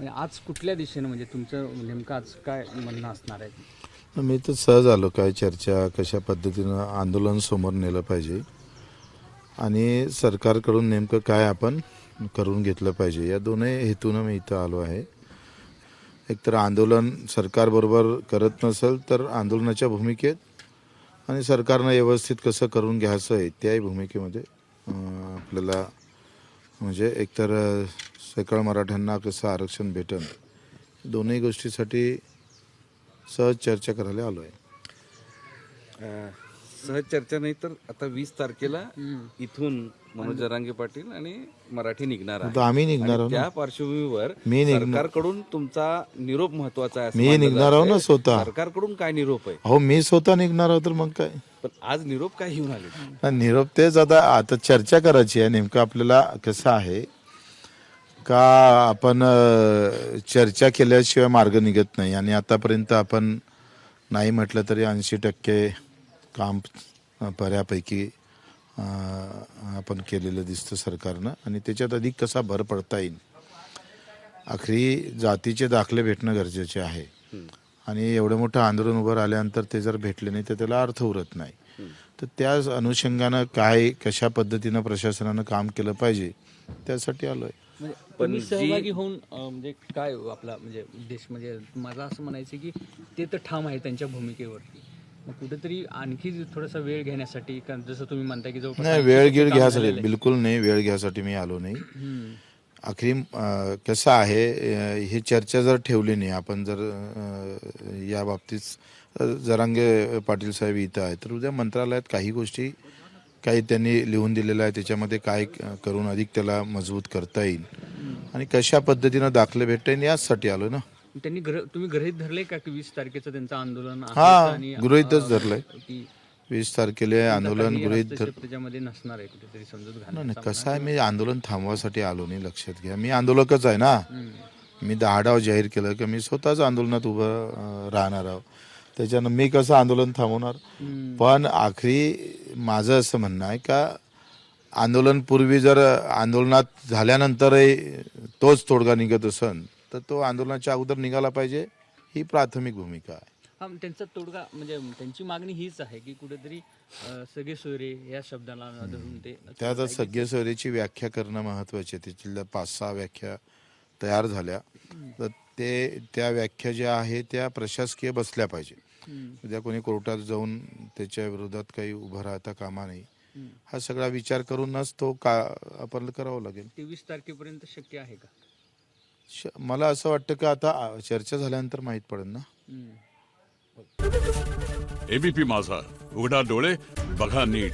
म्हणजे आज कुठल्या दिशेनं म्हणजे तुमचं नेमकं आज काय म्हणणं असणार आहे? मी तर सहज आलो. काय चर्चा कशा पद्धतीनं आंदोलन समोर नेलं पाहिजे. आणि सरकारकडून नेमकं काय आपण करून घेतलं पाहिजे या दोन्ही हेतूनं मी इथं आलो आहे. एकतर आंदोलन सरकारबरोबर करत नसेल तर आंदोलनाच्या भूमिकेत आणि सरकारनं व्यवस्थित कसं करून घ्यायचं आहे त्याही भूमिकेमध्ये आपल्याला म्हणजे एकतर सकाळ मराठ्यांना कसं आरक्षण भेटन दोन्ही गोष्टीसाठी सहज चर्चा करायला आलो आहे सहज चर्चा नाही तर आता वीस तारखेला इथून मनोज जरांगे पाटील आणि मराठी निघणार आहे. आता आम्ही निघणार आहोत त्या पार्श्वभूमीवर मी निघणार- सरकारकडून तुमचा निरोप महत्त्वाचा आहे असं मी मानलं निघणार आहो ना जातंय. स्वतः. सरकारकडून काय निरोप आहे? अहो मी स्वतः निघणार आहोत तर मग काय? पण आज निरोप काय घेऊन आले? निरोप तेच आता आता चर्चा करायची आहे. नेमकं आपल्याला कसं आहे? का आपण अं, चर्चा केल्याशिवाय मार्ग निघत नाही? आणि आतापर्यंत आपण नाही म्हटलं तरी ऐंशी टक्के काम अं, बऱ्यापैकी आपण केलेलं दिसतं सरकारनं. आणि त्याच्यात अधिक कसा भर पडता येईल? आखरी जातीचे दाखले भेटणं गरजेचे आहे. आणि एवढं मोठं आंदोलन उभं राहिल्यानंतर ते जर भेटले नाही तर त्याला अर्थ उरत नाही. तर त्या अनुषंगानं काय कशा पद्धतीनं प्रशासनानं काम केलं पाहिजे त्यासाठी आलो आहे म्हणजे तुम्ही सहभागी होऊन म्हणजे काय आपला म्हणजे उद्देश म्हणजे मला असं म्हणायचं की ते तर ठाम आहे त्यांच्या भूमिकेवरती मग कुठेतरी आणखी थोडासा वेळ घेण्यासाठी कारण जसं तुम्ही म्हणता की जवळपास नाही वेळ गिळ घ्यासाठी बिलकुल नाही वेळ घ्यासाठी मी आलो नाही. आखरी कसं आहे ही चर्चा जर ठेवली नाही आपण जर या बाबतीत जरांगे पाटील साहेब इथं आहेत तर उद्या मंत्रालयात काही गोष्टी काही त्यांनी लिहून दिलेलं आहे त्याच्यामध्ये काय करून अधिक त्याला मजबूत करता येईल. आणि कशा पद्धतीनं दाखले भेटता येईल याचसाठी आलो ना. त्यांनी तुम्ही गृहित धरले का की वीस तारखेचं त्यांचं आंदोलन हा गृहीतच धरलंय. वीस तारखेला आंदोलन काही गृहीत धर हस्तक्षेप त्याच्यामध्ये नसणार आहे कुठेतरी समजूत नाही कसं आहे मी आंदोलन थांबवासाठी आलो नाही लक्षात घ्या. मी आंदोलकच आहे ना. मी दहा डाव जाहीर केलं की मी स्वतःच आंदोलनात उभं अं, राहणार आहो. त्याच्यानं मी कसं आंदोलन थांबवणार? पण आखरी माझं असं म्हणणं आहे का आंदोलन पूर्वी जर आंदोलनात झाल्यानंतरही तोच तोडगा निघत असन तर तो आंदोलनाच्या अगोदर निघाला पाहिजे ही प्राथमिक भूमिका आहे. हा मग त्यांचा तोडगा म्हणजे त्यांची मागणी हीच आहे की कुठेतरी अं, सगळे सोयरे या शब्दाला धरून ते त्यात सगळे सोयरीची व्याख्या करणं महत्वाची आहे. त्याच्यातल्या पाच सहा व्याख्या तयार झाल्या. तर ते त्या व्याख्या ज्या आहे त्या प्रशासकीय बसल्या पाहिजे. उद्या कोणी कोर्टात जाऊन त्याच्या विरोधात काही उभं राहता कामा नाही हा सगळा विचार करूनच तो का आपण करावं लागेल. तेवीस तारखेपर्यंत शक्य आहे का? श- मला असं वाटतं की आता आ, चर्चा झाल्यानंतर माहीत पडेल ना. एबीपी माझा. उघडा डोळे बघा नीट.